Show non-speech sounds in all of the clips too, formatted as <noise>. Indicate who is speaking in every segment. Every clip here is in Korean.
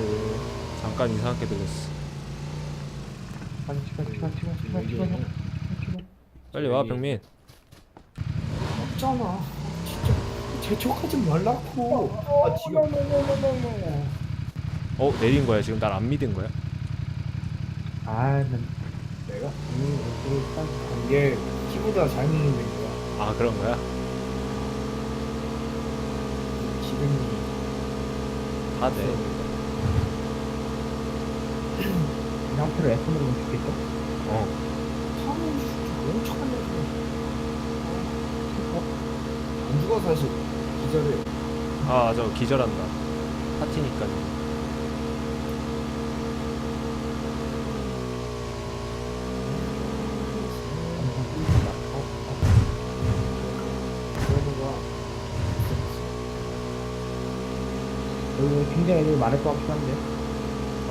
Speaker 1: 네.
Speaker 2: 잠깐 이상하게 들렸어.
Speaker 1: 아니 시간 시간 시간 시간 시간 시간
Speaker 2: 빨리 와 병민.
Speaker 3: 없잖아. 진짜 재촉하지 말라고. 아 지금
Speaker 2: 어 내린 거야 지금 날 안 믿은 거야?
Speaker 1: 아난
Speaker 3: 내가
Speaker 1: 음, 일단
Speaker 3: 이게 키보드가 잘못 누른 거야.
Speaker 2: 아 그런 거야?
Speaker 3: 기름이
Speaker 2: 다 돼.
Speaker 1: 이 상태로 S 누르면 죽겠어?
Speaker 2: 어.
Speaker 3: 타면 너무 착하네. 안 죽어 사실 기절해.
Speaker 2: 아 저 기절한다. 파티니까.
Speaker 3: 그러다가
Speaker 1: 여기 굉장히 애들이 많을 것 같긴 한데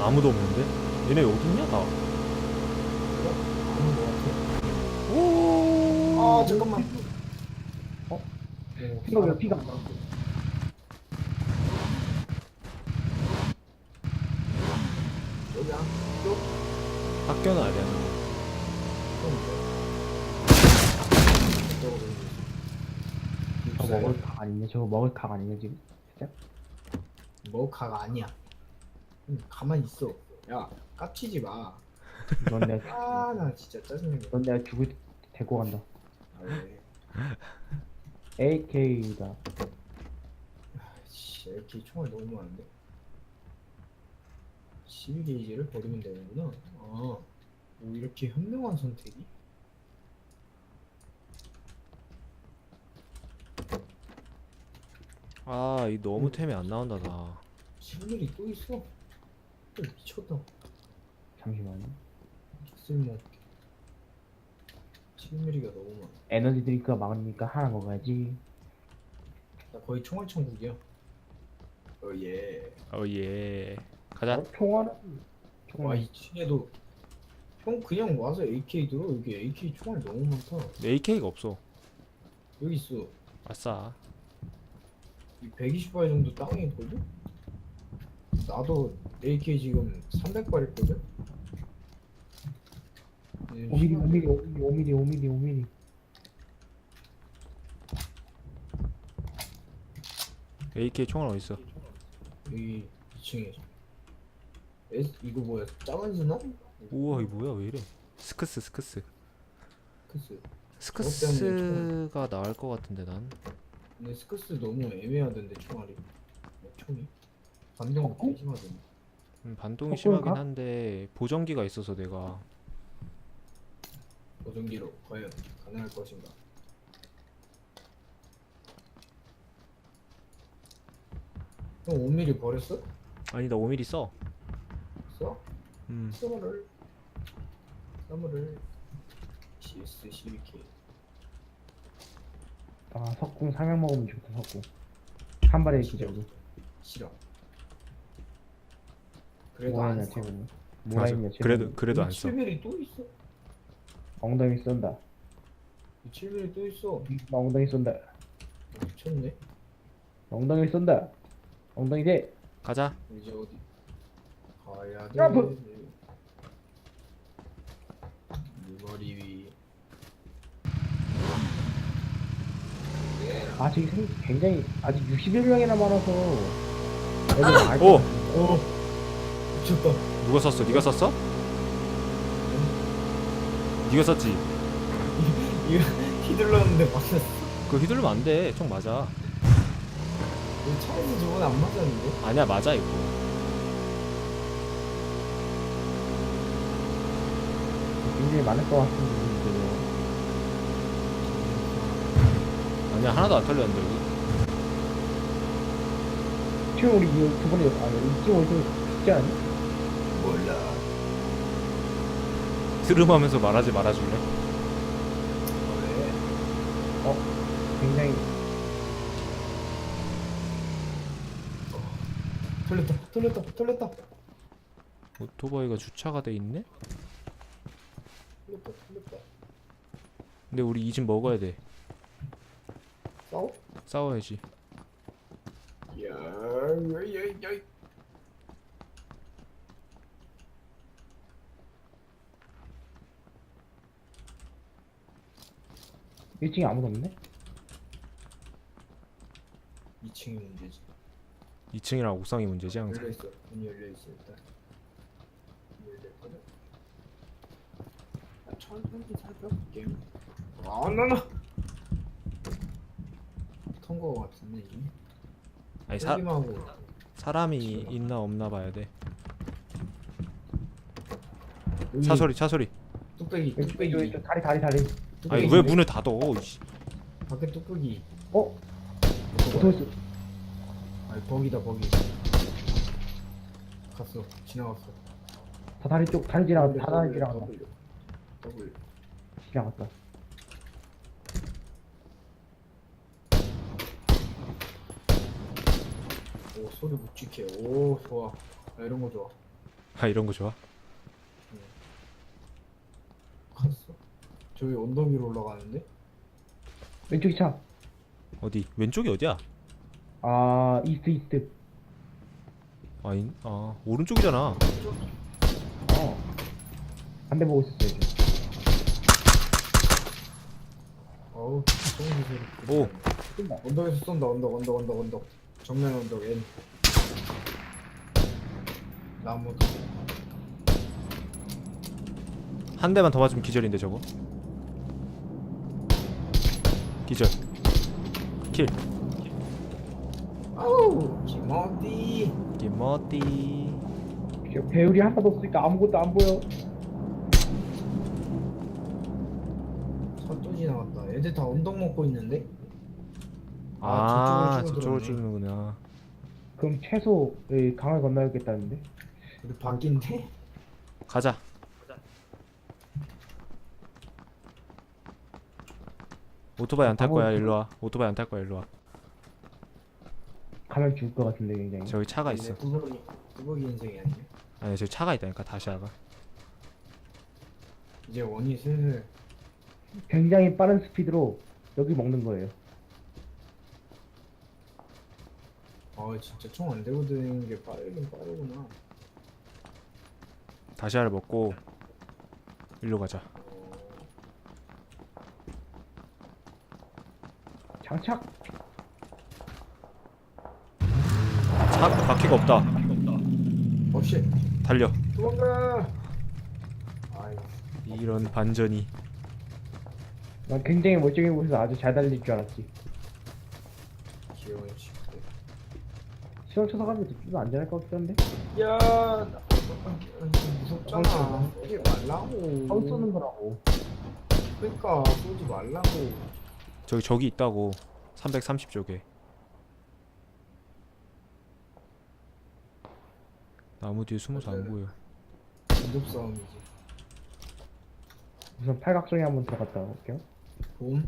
Speaker 2: 아무도 없는데? 얘네 어딨냐 나?
Speaker 3: 같아.
Speaker 2: 오.
Speaker 3: 아 잠깐만.
Speaker 1: 어?
Speaker 3: 어,
Speaker 1: 피가 왜 피가
Speaker 3: 여기 안 쪽.
Speaker 2: 학교는 아니야.
Speaker 1: 저거 먹을 각 아니냐 저거 먹을 각 아니냐 지금 진짜?
Speaker 3: 머카가 아니야. 응, 가만히 있어. 야, 깝치지 마.
Speaker 1: 넌 내가
Speaker 3: 아, 나 진짜 짜증나.
Speaker 1: 넌 내가 죽을 때 데리고 간다
Speaker 3: 아, 왜?
Speaker 1: AK다
Speaker 3: 씨, 이렇게 총알 너무 많은데. 12게이지를 버리면 되는구나. 아, 오, 이렇게 현명한 선택이?
Speaker 2: 아 이 너무 템이 안 나온다 나.
Speaker 3: 11이 또 있어? 또 미쳤다.
Speaker 1: 잠시만요
Speaker 3: 쓸모없게. 7mm가 너무 많아.
Speaker 1: 에너지 드링크가 많으니까 하나 먹어야지
Speaker 3: 나 거의 총알 천국이야. 어, 예.
Speaker 2: 어 예. 가자.
Speaker 1: 어, 총알은
Speaker 3: 와,
Speaker 1: 총알
Speaker 3: 이 층에도 형 그냥 와서 AK 들어. 여기 AK 총알 너무 많다.
Speaker 2: AK가 없어.
Speaker 3: 여기 있어.
Speaker 2: 아싸.
Speaker 3: 이 120발 정도 땅에 있거든? 나도 AK 지금 300발 있거든? 네,
Speaker 1: 5mm
Speaker 3: 시간-
Speaker 1: 5mm 5mm 5mm 5mm
Speaker 2: AK 총알 어디 있어?
Speaker 3: 여기 2층에 S, 이거 뭐야 작은 스나?
Speaker 2: 우와 이 뭐야 왜 이래? 스크스 스크스.
Speaker 3: 스크스
Speaker 2: 스크스가 나을 것 같은데 난.
Speaker 3: 근데 스크스 너무 애매하던데 총알이 뭐 총이 반동
Speaker 1: 어?
Speaker 3: 심하던데
Speaker 2: 음, 반동이
Speaker 1: 어,
Speaker 2: 심하긴? 한데 보정기가 있어서 내가
Speaker 3: 보정기로 과연 가능할 것인가 형 5mm 버렸어?
Speaker 2: 아니 나 5mm 써.
Speaker 3: 써?
Speaker 2: 음.
Speaker 3: 써머를 써머를 CS 12K
Speaker 1: 아 석궁 상향 먹으면 좋다 석궁 한 발에 기절이
Speaker 3: 싫어 그래도
Speaker 1: 뭐라
Speaker 3: 안 써.
Speaker 1: 뭐라. 했냐 지금
Speaker 2: 그래도 그래도 안 써.
Speaker 3: 7mm 또 있어
Speaker 1: 엉덩이 쏜다.
Speaker 3: 7mm 또 있어.
Speaker 1: 엉덩이 쏜다.
Speaker 3: 미쳤네.
Speaker 1: 엉덩이 쏜다. 엉덩이 대
Speaker 2: 가자.
Speaker 3: 이제 어디? 가야 돼.
Speaker 1: 점프!
Speaker 3: 네 머리 위.
Speaker 1: 아직 생- 굉장히 아직 61명이나 많아서. 애들 알
Speaker 2: 오!
Speaker 3: 어, 미쳤다.
Speaker 2: 누가 썼어? 네가 썼어? 네가 썼지.
Speaker 3: 이거 휘둘렀는데 맞았어.
Speaker 2: 그거 휘둘르면 안 돼. 총 맞아.
Speaker 3: 이거 차에서 저번에 안 맞았는데?
Speaker 2: 아니야 맞아 이거.
Speaker 1: 굉장히 많을 것 같은데
Speaker 2: 아니야 하나도 안 털렸는데 여기.
Speaker 1: 지금 우리 이두 번에 아 이쯤 올때 죽지 않니?
Speaker 3: 몰라.
Speaker 2: 트름하면서 말하지 말아줄래?
Speaker 3: 왜?
Speaker 1: 굉장히
Speaker 3: 털렸다, 털렸다, 털렸다.
Speaker 2: 오토바이가 주차가 돼 있네?
Speaker 3: 털렸다, 털렸다.
Speaker 2: 근데 우리 이 집 먹어야 돼.
Speaker 3: 싸워?
Speaker 2: 싸워야지.
Speaker 3: 야, 야, 야, 야.
Speaker 1: 1층에 아무도 없네?
Speaker 3: 2층이 문제지
Speaker 2: 2층이랑 옥상이 문제지 항상.
Speaker 3: 열려 있어 문이 열려 있어 일단 문이 열려 있거든 아, 천천히 살펴볼게 아 나나 통거 같은데 이게
Speaker 2: 아니 사
Speaker 3: 튀김하고
Speaker 2: 사람이 있나 없나 봐야 돼.
Speaker 3: 여기
Speaker 2: 차 소리 차 소리.
Speaker 3: 뚝배기
Speaker 1: 왼쪽,
Speaker 3: 뚝배기
Speaker 1: 왼쪽, 다리, 다리, 다리.
Speaker 2: 아니 왜 문을 닫어? 이씨.
Speaker 3: 밖에 뚝배기
Speaker 1: 어? 도토스.
Speaker 3: 아니 버기다 버기 갔어 지나갔어
Speaker 1: 다 다리 쪽, 다리 지나갔다. 다 다리 지나갔다.
Speaker 3: W W
Speaker 1: 지나갔다.
Speaker 3: 오 소리 묵직해 오 좋아 나 이런 거 좋아
Speaker 2: 아 이런 거 좋아.
Speaker 3: 갔어 저기 언덕 위로 올라가는데
Speaker 1: 왼쪽이 차.
Speaker 2: 어디 왼쪽이 어디야?
Speaker 1: 아, 이스트, 이스트.
Speaker 2: 아 인 아 오른쪽이잖아.
Speaker 1: 어. 반대 보고 있었어요, 지금.
Speaker 3: 어우 쏘는 소리
Speaker 2: 오.
Speaker 1: 쏜다.
Speaker 3: 언덕에서 쏜다 언덕 언덕 언덕 언덕 정면 언덕 N 나무
Speaker 2: 한 대만 더 맞으면 기절인데 저거. 기절. 킬.
Speaker 3: 아우 김어디.
Speaker 1: 지금 배율이 하나도 없으니까 아무것도 안 보여.
Speaker 3: 차또 지나갔다 애들 다 언덕 먹고 있는데
Speaker 2: 아,
Speaker 3: 아,
Speaker 2: 저쪽으로 찌르는구나.
Speaker 1: 그럼 최소 이 강을 건너야겠다는데.
Speaker 3: 우리 바뀐데
Speaker 2: 가자. 오토바이 안 탈 거야 일로 와. 오토바이 안 탈 거야 일로 와.
Speaker 1: 가면 죽을 것 같은데, 굉장히.
Speaker 2: 저기 차가 있어.
Speaker 3: 뚜벅이 인생이 아니야
Speaker 2: 아니 저기 차가 있다니까 다시아가.
Speaker 3: 이제 원이 슬슬
Speaker 1: 굉장히 빠른 스피드로 여기 먹는 거예요.
Speaker 3: 아 진짜 총안 들고 다니는 게 빠르긴 빠르구나
Speaker 2: 다시아를 먹고 일로 가자.
Speaker 1: 장착.
Speaker 2: 차 바퀴가 없다.
Speaker 3: 어씨
Speaker 2: 달려.
Speaker 3: 도망가 아이
Speaker 2: 이런 반전이.
Speaker 1: 난 굉장히 멀쩡해 보여서 아주 잘 달릴 줄 알았지.
Speaker 3: 귀여운 친구들
Speaker 1: 시원 쳐서 가면 좀 안전할 것 같긴 한데.
Speaker 3: 야 나- 무섭잖아 쏘지 말라고
Speaker 1: 뻥 쏘는 거라고.
Speaker 3: 그러니까 쏘지 말라고
Speaker 2: 저기 저기 있다고. 330쪽에. 나무 뒤에 숨어서 안 보여.
Speaker 3: 근접 싸움이지
Speaker 1: 우선 팔각정에 한번 들어갔다 올게요.
Speaker 3: 봄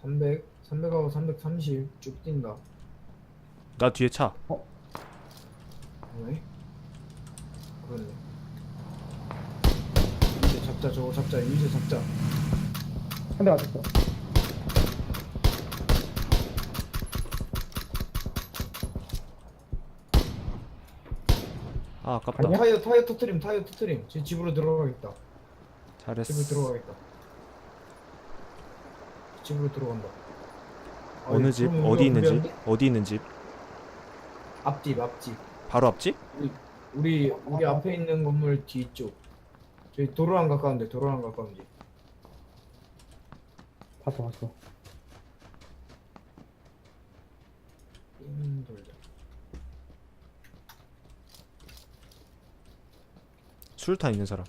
Speaker 3: 300, 300하고 330 쭉 뛴다
Speaker 2: 나 뒤에 차.
Speaker 3: 왜? 그러네 이제 잡자 저거 잡자 이제 잡자
Speaker 1: 한 대 맞았어.
Speaker 2: 아 아깝다.
Speaker 1: 아니야?
Speaker 3: 타이어 타이어 터트림 타이어 터트림 제 집으로 들어가겠다 집으로
Speaker 2: 잘했어.
Speaker 3: 들어가겠다 집으로 들어간다
Speaker 2: 어느
Speaker 3: 아이,
Speaker 2: 집? 어디 있는 집?
Speaker 3: 우리한테?
Speaker 2: 어디 있는 집?
Speaker 3: 앞집 앞집
Speaker 2: 바로 앞집?
Speaker 3: 우리 우리 앞에 있는 건물 뒤쪽 저희 도로랑 가까운데 도로랑 가까운 집 삥 돌자
Speaker 2: 수류탄 있는 사람.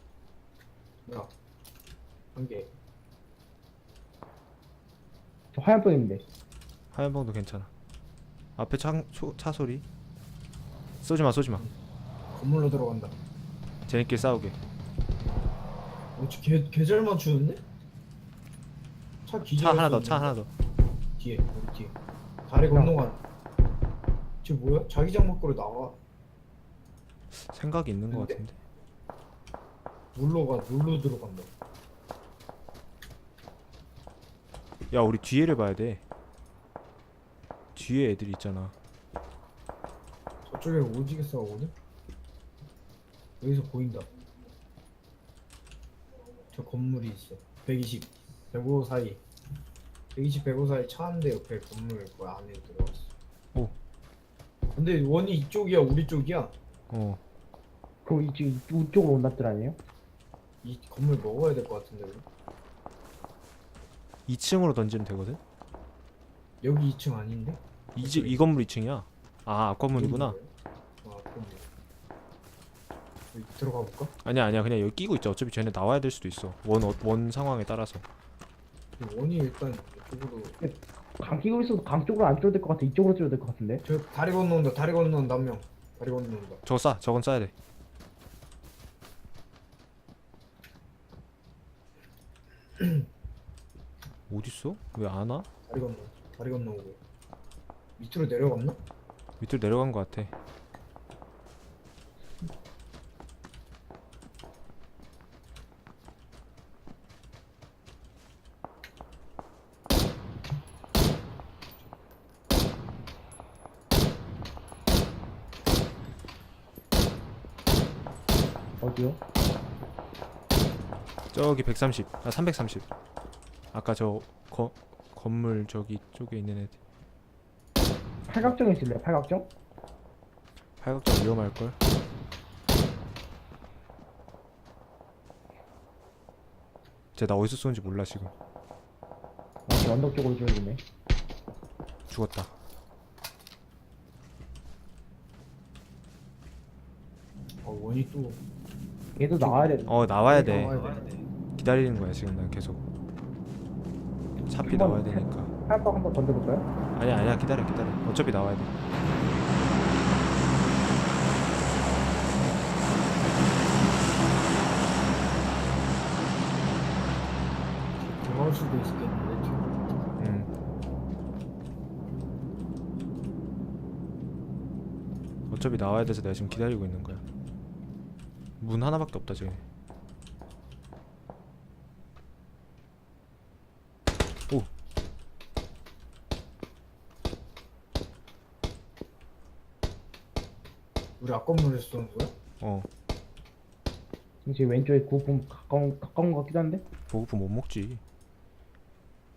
Speaker 3: 야 한개
Speaker 1: 저 하얀 뻥 있는데.
Speaker 2: 하얀 방도 괜찮아. 앞에 차, 초, 차 소리. 쏘지 마, 쏘지 마.
Speaker 3: 건물로 들어간다
Speaker 2: 쟤네끼리 싸우게.
Speaker 3: 어찌 개, 개잘 맞추는데? 차 기절
Speaker 2: 차 하나 더, 차 하나 더.
Speaker 3: 뒤에 우리 뒤에 다리 건너간 쟤 뭐야? 자기장 밖으로 나와
Speaker 2: 생각이 있는 것
Speaker 3: 근데?
Speaker 2: 같은데.
Speaker 3: 물로 가 물로 들어간다
Speaker 2: 야, 우리 뒤에를 봐야 돼. 뒤에 애들 있잖아.
Speaker 3: 저쪽에 오지게 싸우거든? 여기서 보인다 저 건물이 있어 120 105 사이. 120, 105 사이 차 한 대 옆에 건물 그 안에 들어갔어.
Speaker 2: 오.
Speaker 3: 근데 원이 이쪽이야 우리 쪽이야?
Speaker 2: 어.
Speaker 1: 그럼 이쪽 이쪽으로 온다 뜻 아니에요?
Speaker 3: 이 건물 먹어야 될 것 같은데 우리?
Speaker 2: 2층으로 던지면 되거든?
Speaker 3: 여기 2층 아닌데?
Speaker 2: 이, 집, 이 건물 2층이야? 아 앞 건물이구나.
Speaker 3: 아 건물. 여기 들어가 볼까?
Speaker 2: 아니야 아니야. 그냥 여기 끼고 있자. 어차피 쟤네 나와야 될 수도 있어. 원, 어, 원 상황에 따라서
Speaker 3: 원이 일단 이쪽으로
Speaker 1: 강 끼고 있어도 강 쪽으로 안 뚫어야 될것 같아. 이쪽으로 뚫어야 될것 같은데.
Speaker 3: 저 다리 건너온다 다리 건너온다 한명 다리 건너온다
Speaker 2: 저거 싸 저건 싸야 돼 <clears throat> 어딨어? 왜 안 와?
Speaker 3: 다리 건너 다리 건너오고 밑으로 내려갔나?
Speaker 2: 밑으로 내려간 것 같아
Speaker 1: 어디요?
Speaker 2: 저기 130, 아 330. 아까 저 거, 건물 저기 쪽에 있는 애들.
Speaker 1: 팔각정에 있을래요? 팔각정?
Speaker 2: 팔각정 위험할 걸. 쟤나 어디서 쏘는지 몰라 지금.
Speaker 1: 어, 저 언덕 쪽으로 뚫어주네.
Speaker 2: 죽었다.
Speaker 3: 어 원이 또
Speaker 1: 얘도 나와야 돼.
Speaker 2: 어 나와야 돼.
Speaker 3: 나와야 돼.
Speaker 2: 기다리는 거야 지금 난 계속. 차피 나와야 되니까.
Speaker 1: 팔각 한번 던져볼까요?
Speaker 2: 아니야 아니야 기다려 기다려. 어차피 나와야 돼.
Speaker 3: 들어갈 수도 있겠는데 뒤로.
Speaker 2: 음. 어차피 나와야 돼서 내가 지금 기다리고 있는 거야. 문 하나밖에 없다 지금. 오,
Speaker 3: 우리 앞건물에서 쏘는 거야?
Speaker 2: 어,
Speaker 1: 제 왼쪽에 구분 가까운 가까운 것 같기도 한데.
Speaker 2: 보급품 못 먹지.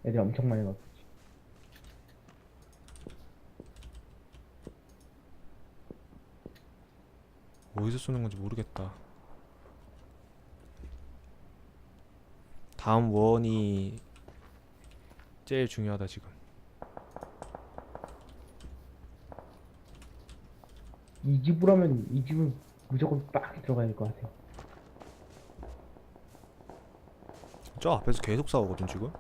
Speaker 1: 애들 엄청 많이 넣었지.
Speaker 2: 어디서 쏘는 건지 모르겠다. 다음 원이 제일 중요하다 지금.
Speaker 1: 이 집으로 하면 이 집은 무조건 빡 들어가야 될 것 같아요.
Speaker 2: 저 앞에서 계속 싸우거든 지금.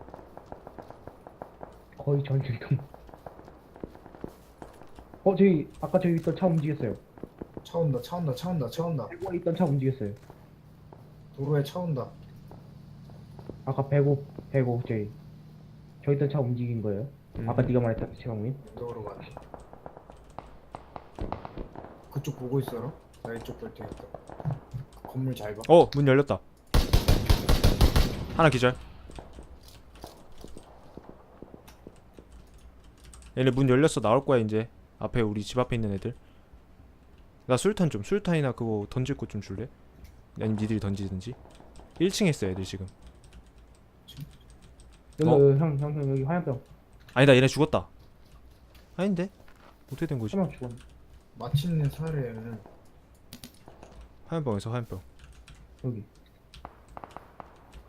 Speaker 1: 거의 전쟁통. 어 저기 아까 저기 있던 차 움직였어요.
Speaker 3: 차 온다 차 온다 차 온다 차 온다
Speaker 1: 대구에 있던 차 움직였어요.
Speaker 3: 도로에 차 온다
Speaker 1: 아까 105 105 저기 저 있던 차 움직인 거예요.
Speaker 2: 음.
Speaker 1: 아까 네가 말했던 최강민.
Speaker 3: 언덕으로 가네 그쪽 보고 있어라 나 이쪽 볼 테니까 그 건물 잘 봐
Speaker 2: 어, 문 열렸다. 하나 기절. 얘네 문 열렸어 나올 거야 이제. 앞에 우리 집 앞에 있는 애들. 나 술탄 좀 술탄이나 그거 던질 것 좀 줄래? 아니면 니들이 던지든지. 1층에 있어 애들 지금.
Speaker 1: 여기
Speaker 2: 어?
Speaker 1: 형, 형, 형 여기 화염병.
Speaker 2: 아니다 얘네 죽었다. 아닌데? 어떻게 된 거지?
Speaker 1: 한명 죽었네.
Speaker 3: 마침내 살해
Speaker 2: 화염병에서 화염병.
Speaker 1: 여기.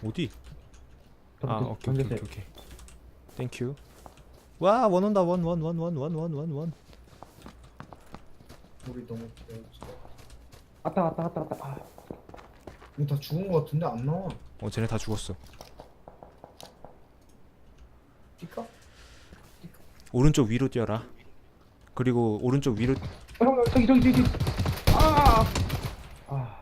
Speaker 2: 어디? 아 오케이 오케이 오케이 오케이. 땡큐 와원 온다. 원 원 원 원 원 원 원원
Speaker 3: 우리 너무 배웠어
Speaker 1: 왔다 왔다 왔다. 아,
Speaker 3: 이거 다 죽은 거 같은데 안 나와.
Speaker 2: 어 쟤네 다 죽었어. 오른쪽 위로 뛰어라. 그리고 오른쪽 위로
Speaker 1: 어, 형, 형 저기 저기 저기. 아. 아.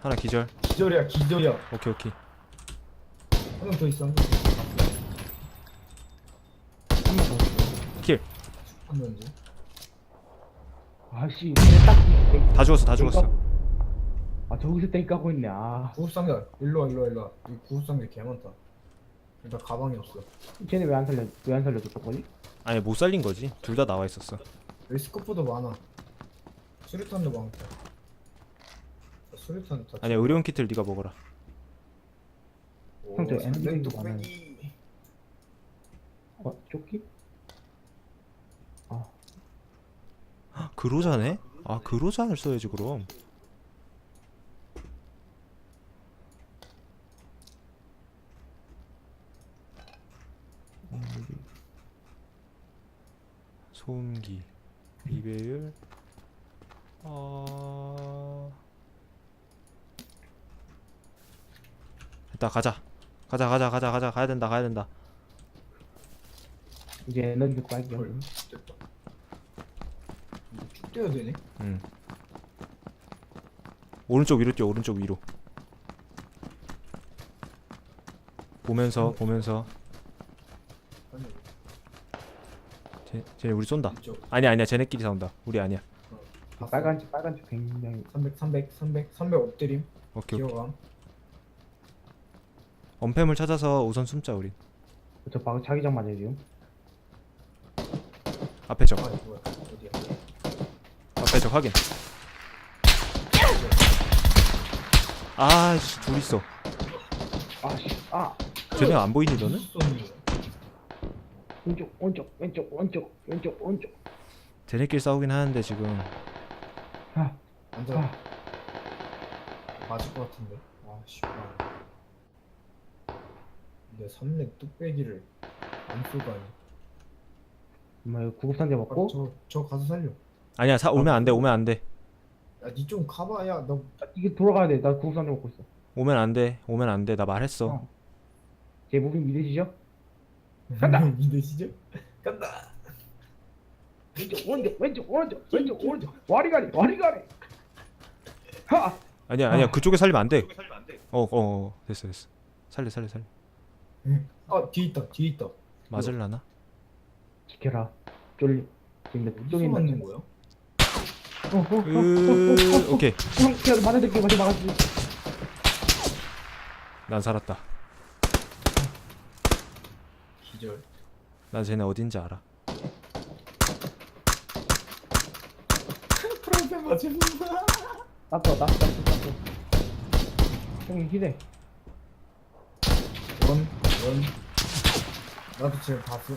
Speaker 2: 하나 기절.
Speaker 3: 기절이야 기절이야
Speaker 2: 오케이 오케이.
Speaker 3: 한 명 더 있어 한명더
Speaker 1: 한명 더.
Speaker 2: 킬.
Speaker 3: 한 명이지
Speaker 1: 아씨. 그래, 딱.
Speaker 2: 다 죽었어 다 죽었어.
Speaker 1: 아 저기서 땡 까고 있네. 아.
Speaker 3: 구급상자 일로와 일로와 일로와 여기 구급상자 개 많다 일단 가방이 없어
Speaker 1: 쟤네 왜 안 살려 왜 안 살려줬던 거지?
Speaker 2: 아니 못 살린 거지. 둘 다 나와 있었어.
Speaker 3: 여기 스코프도 많아 수류탄도 많고 자, 수류탄 다
Speaker 2: 아니야 의료용 키트를 네가 먹어라.
Speaker 1: 형, 저
Speaker 3: 오,
Speaker 1: 에너지
Speaker 3: 삼백
Speaker 1: 도 많아요.
Speaker 3: 뚝배기.
Speaker 1: 어 조끼? 아
Speaker 2: 그로자네? 아 그로자를 써야지 그럼 소음기. 이배율 어... 일단 가자. 가자 가자 가자 가자. 가야 된다 가야 된다.
Speaker 1: 이제 에너지 빨기야.
Speaker 3: 헐, 됐다. 이거 쭉 떼야 되네.
Speaker 2: 응. 오른쪽 위로 뛰어 오른쪽 위로. 보면서 보면서
Speaker 3: 아니,
Speaker 2: 쟤, 쟤네 우리 쏜다
Speaker 3: 이쪽.
Speaker 2: 아니야 아니야 쟤네끼리 싸운다 우리 아니야
Speaker 3: 아,
Speaker 1: 빨간 빨간 쪽 굉장히
Speaker 3: 300, 300, 300, 300 엎드림.
Speaker 2: 오케이 오케이
Speaker 3: 기어감.
Speaker 2: 언팸을 찾아서 우선 숨자 우리
Speaker 1: 저 방금 자기장 맞아요 지금.
Speaker 2: 앞에 적
Speaker 3: 아, 뭐야? 어디야?
Speaker 2: 앞에 적 확인 아씨 둘 있어
Speaker 1: 아씨 아
Speaker 2: 쟤네 안 보이니 너는?
Speaker 3: 쏘는 거야?
Speaker 1: 왼쪽 오른쪽 왼쪽 오른쪽 왼쪽 오른쪽.
Speaker 2: 쟤네끼리 싸우긴 하는데 지금
Speaker 1: 아
Speaker 3: 앉아.
Speaker 1: 아.
Speaker 3: 맞을 것 같은데. 아, 씨발. 근데 삼렙 뚝배기를 안 쏘다니.
Speaker 1: 정말 이거 구급상자
Speaker 3: 아,
Speaker 1: 먹고
Speaker 3: 저, 저 가서 살려.
Speaker 2: 아니야 사 오면 안 돼 오면 안 돼
Speaker 3: 야, 니 좀 가봐, 야. 나
Speaker 1: 아, 이게 돌아가야 돼. 나 구급상자 먹고 있어.
Speaker 2: 오면 안 돼 오면 안 돼 나 말했어
Speaker 1: 어. 제 무빙 믿으시죠?
Speaker 3: 간다. 믿으시죠? 간다.
Speaker 1: 왼쪽 오른쪽 왼쪽 오른쪽 왼쪽 오른쪽 와리가리 와리가리. 하.
Speaker 2: 아니야 아니야
Speaker 1: 아.
Speaker 2: 그쪽에 살리면 안 돼 어어 어, 됐어 됐어 살려 살려 살려
Speaker 3: 아, 뒤에 있다. 뒤에 있다.
Speaker 2: 맞을라나?
Speaker 1: 지켜라. 쫄리. 지금 내
Speaker 3: 어디서
Speaker 1: 쫄리
Speaker 3: 맞는 거야?
Speaker 1: 어, 어, 어, 어, 어, 어,
Speaker 2: 으 오케이
Speaker 1: 형, 그냥 맞아들게 맞아 막았지.
Speaker 2: 난 살았다
Speaker 3: 기절.
Speaker 2: 난 쟤네 어딘지 알아
Speaker 3: 프라이팬 맞으면
Speaker 1: 땄어, 땄어, 땄어, 땄어. 형이 희대.
Speaker 3: 원, 원. 나도 지금 봤어.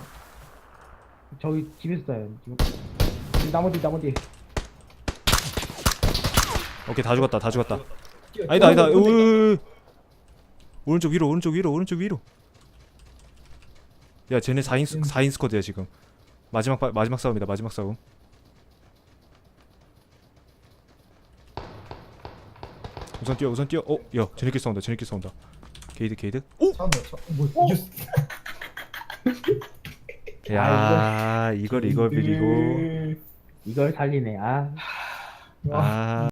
Speaker 1: 저기 집에서 싸요. 지금. 나머지 나머지.
Speaker 2: 오케이 다 죽었다 다 죽었다
Speaker 3: 뛰어,
Speaker 2: 아니다 아니다. 으 오른쪽 위로 오른쪽 위로 오른쪽 위로 야 쟤네 4인 스, 4인 스쿼드야 지금 마지막 바, 마지막 싸움이다 마지막 싸움 우선 뛰어 우선 뛰어 어 야 쟤네끼리 싸운다 쟤네끼리 싸운다 게이드 게이드 오!
Speaker 3: 뭐,
Speaker 1: 어?
Speaker 3: 이겼어.
Speaker 2: 야 이걸 이걸 비리고
Speaker 1: 이걸 살리네. 아.
Speaker 2: 아